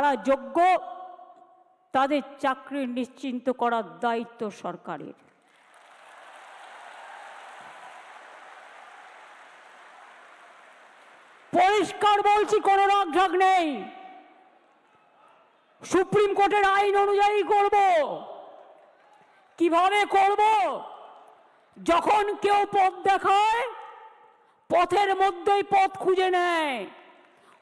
যারা যোগ্য, তাদের চাকরি নিশ্চিন্ত করার দায়িত্ব সরকারের। পরিষ্কার বলছি, কোনো রাগঢাক নেই। সুপ্রিম কোর্টের আইন অনুযায়ী করব। কীভাবে করব? যখন কেউ পথ দেখায়, পথের মধ্যেই পথ খুঁজে নেয়।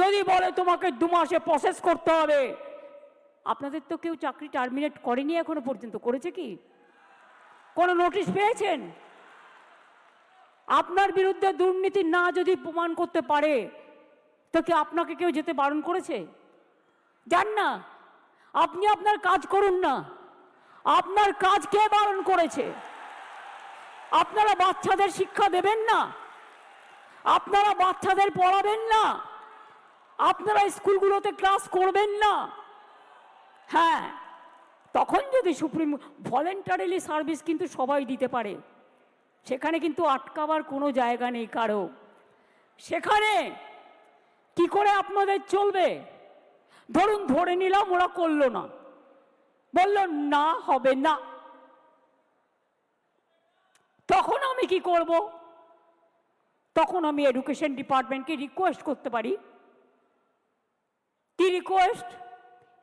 যদি বলে তোমাকে দু মাসে প্রসেস করতে হবে, আপনাদের তো কেউ চাকরি টার্মিনেট করেনি এখনও পর্যন্ত, করেছে কি? কোনো নোটিশ পেয়েছেন? আপনার বিরুদ্ধে দুর্নীতি না যদি প্রমাণ করতে পারে, তো কি আপনাকে কেউ যেতে বারণ করেছে? যান না, আপনি আপনার কাজ করুন না, আপনার কাজ কে বারণ করেছে? আপনারা বাচ্চাদের শিক্ষা দেবেন না, আপনারা বাচ্চাদের পড়াবেন না। আপনারা স্কুলগুলোতে ক্লাস করবেন না। হ্যাঁ তখন যদি সুপ্রিম ভলেন্টারিলি সার্ভিস কিন্তু সবাই দিতে পারে। সেখানে কিন্তু আটকাবার কোনো জায়গা নেই কারও। সেখানে কি করে আপনাদের চলবে? ধরুন, ধরে নিলাম ওরা করল না। বলল, না, হবে না। তখন আমি কি করব? তখন আমি এডুকেশন ডিপার্টমেন্টকে রিকোয়েস্ট করতে পারি। কি রিকোয়েস্ট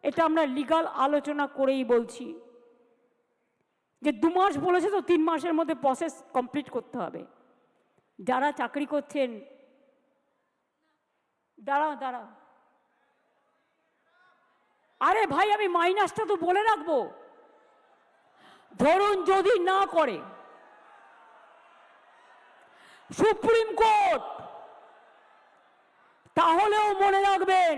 এটা আমরা লিগাল আলোচনা করেই বলছি। যে দু মাস বলেছে তো তিন মাসের মধ্যে প্রসেস কমপ্লিট করতে হবে। যারা চাকরি করছেন দাঁড়াও দাঁড়াও আরে ভাই, আমি মাইনাসটা তো বলে রাখব। ধরুন যদি না করে সুপ্রিম কোর্ট তাহলেও মনে রাখবেন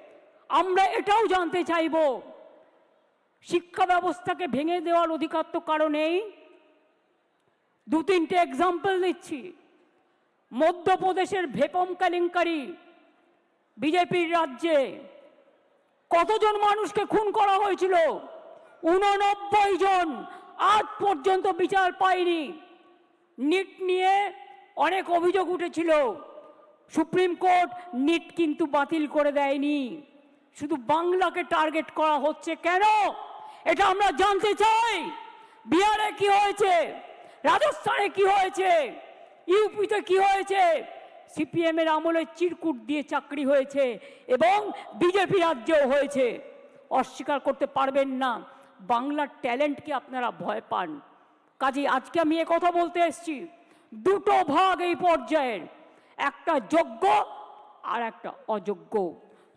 আমরা এটাও জানতে চাইব। শিক্ষা ব্যবস্থাকে ভেঙে দেওয়ার অধিকার তো কারণেই দু তিনটে এক্সাম্পল দিচ্ছি মধ্যপ্রদেশের ভেপম কেলেঙ্কারি বিজেপির রাজ্যে। কতজন মানুষকে খুন করা হয়েছিল? উননব্বই জন। আজ পর্যন্ত বিচার পায়নি নিট নিয়ে অনেক অভিযোগ উঠেছিল। সুপ্রিম কোর্ট নিট কিন্তু বাতিল করে দেয়নি। শুধু বাংলাকে টার্গেট করা হচ্ছে কেন? এটা আমরা জানতে চাই। বিহারে কি হয়েছে? রাজস্থানে কি হয়েছে? ইউপিতে কি হয়েছে? সিপিএম এর আমলে চিরকুট দিয়ে চাকরি হয়েছে এবং বিজেপি রাজ্যেও হয়েছে। অস্বীকার করতে পারবেন না। বাংলার ট্যালেন্টকে আপনারা ভয় পান। কাজে আজকে আমি এ কথা বলতে এসেছি। দুটো ভাগ এই পর্যায়ের। একটা যোগ্য আর একটা অযোগ্য।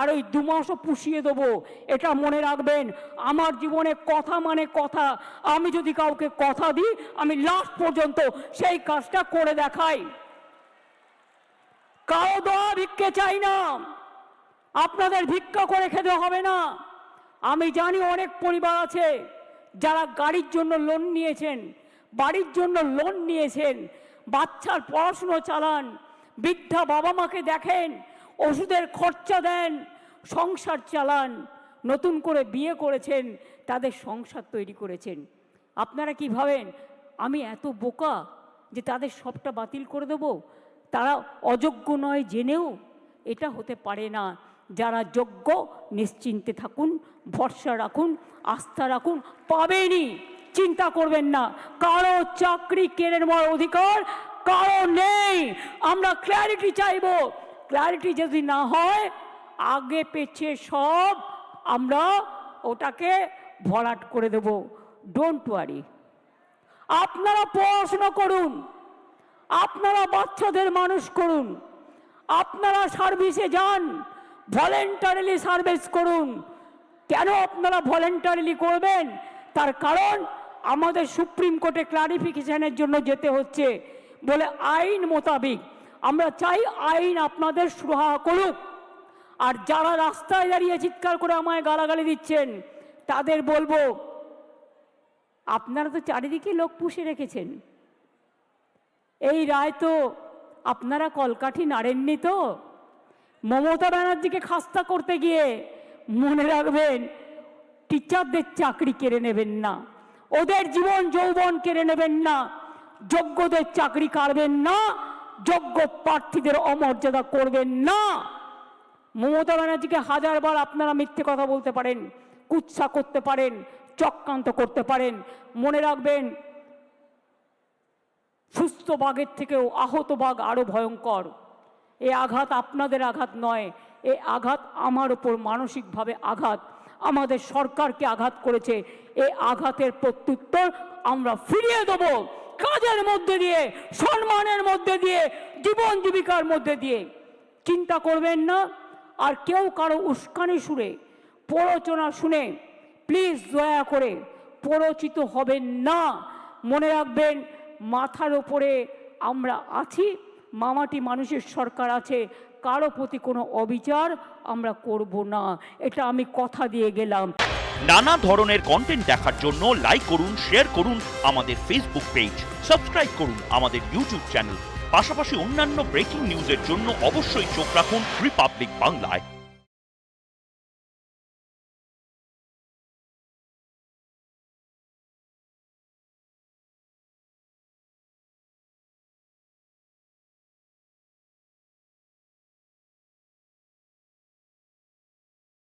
আর ওই দু মাসও পুষিয়ে দেবো। এটা মনে রাখবেন, আমার জীবনে কথা মানে কথা। আমি যদি কাউকে কথা দিই, আমি লাস্ট পর্যন্ত সেই কাজটা করে দেখাই। কারও দোয়া ভিক্ষে চাই না। আপনাদের ভিক্ষা করে খেতে হবে না। আমি জানি অনেক পরিবার আছে যারা গাড়ির জন্য লোন নিয়েছেন, বাড়ির জন্য লোন নিয়েছেন, বাচ্চার পড়াশুনো চালান, বৃদ্ধা বাবা মাকে দেখেন ওষুধের খরচা দেন, সংসার চালান, নতুন করে বিয়ে করেছেন, তাদের সংসার তৈরি করেছেন। আপনারা কি ভাবেন, আমি এত বোকা যে তাদের সবটা বাতিল করে দেব? তারা অযোগ্য নয় জেনেও এটা হতে পারে না। যারা যোগ্য, নিশ্চিন্তে থাকুন, ভরসা রাখুন, আস্থা রাখুন, পাবেনই। চিন্তা করবেন না, কারও চাকরি কেড়ে নেওয়ার অধিকার কারও নেই। আমরা ক্ল্যারিটি চাইব। ক্ল্যারিটি যদি না হয়, আগে পেছে সব, আমরা ওটাকে ভরাট করে দেব। ডোন্ট ওয়ারি আপনারা পড়াশোনা করুন। আপনারা বাচ্চাদের মানুষ করুন। আপনারা সার্ভিসে যান ভলেন্টারিলি সার্ভিস করুন। কেন আপনারা ভলেন্টারিলি করবেন? তার কারণ আমাদের সুপ্রিম কোর্টে ক্লারিফিকেশানের জন্য যেতে হচ্ছে। বলে আইন মোতাবিক আমরা চাই আইন আপনাদের সুরাহা করুক। আর যারা রাস্তায় দাঁড়িয়ে চিৎকার করে আমায় গালাগালি দিচ্ছেন, তাদের বলব, আপনারা তো চারিদিকে লোক পুষে রেখেছেন। এই রায় তো আপনারা কলকাঠি নাড়েননি তো? মমতা ব্যানার্জিকে খাস্তা করতে গিয়ে মনে রাখবেন, টিচারদের চাকরি কেড়ে নেবেন না। ওদের জীবন যৌবন কেড়ে নেবেন না। যোগ্যদের চাকরি কাড়বেন না। যোগ্য প্রার্থীদের অমর্যাদা করবেন না। মমতা ব্যানার্জিকে হাজারবার আপনারা মিথ্যে কথা বলতে পারেন, কুৎসা করতে পারেন, চক্রান্ত করতে পারেন। মনে রাখবেন, সুস্থ বাঘের থেকেও আহত বাঘ আরও ভয়ঙ্কর। এ আঘাত আপনাদের আঘাত নয়, এ আঘাত আমার ওপর মানসিকভাবে আঘাত। আমাদের সরকারকে আঘাত করেছে এই আঘাতের প্রত্যুত্তর আমরা ফিরিয়ে দেব। কাজের মধ্যে দিয়ে, সম্মানের মধ্যে দিয়ে, জীবন জীবিকার মধ্যে দিয়ে। চিন্তা করবেন না, আর কেউ কারও উস্কানি সুরে প্ররোচনা শুনে প্লিজ দয়া করে প্ররোচিত হবেন না। মনে রাখবেন, মাথার ওপরে আমরা আছি, মামাটি মানুষের সরকার আছে কারও প্রতি কোনো অবিচার আমরা করব না। এটা আমি কথা দিয়ে গেলাম। নানা ধরনের কন্টেন্ট দেখার জন্য লাইক করুন শেয়ার করুন আমাদের ফেসবুক পেজ সাবস্ক্রাইব করুন আমাদের ইউটিউব চ্যানেল পাশাপাশি অন্যান্য ব্রেকিং নিউজের জন্য অবশ্যই চোখ রাখুন রিপাবলিক বাংলায়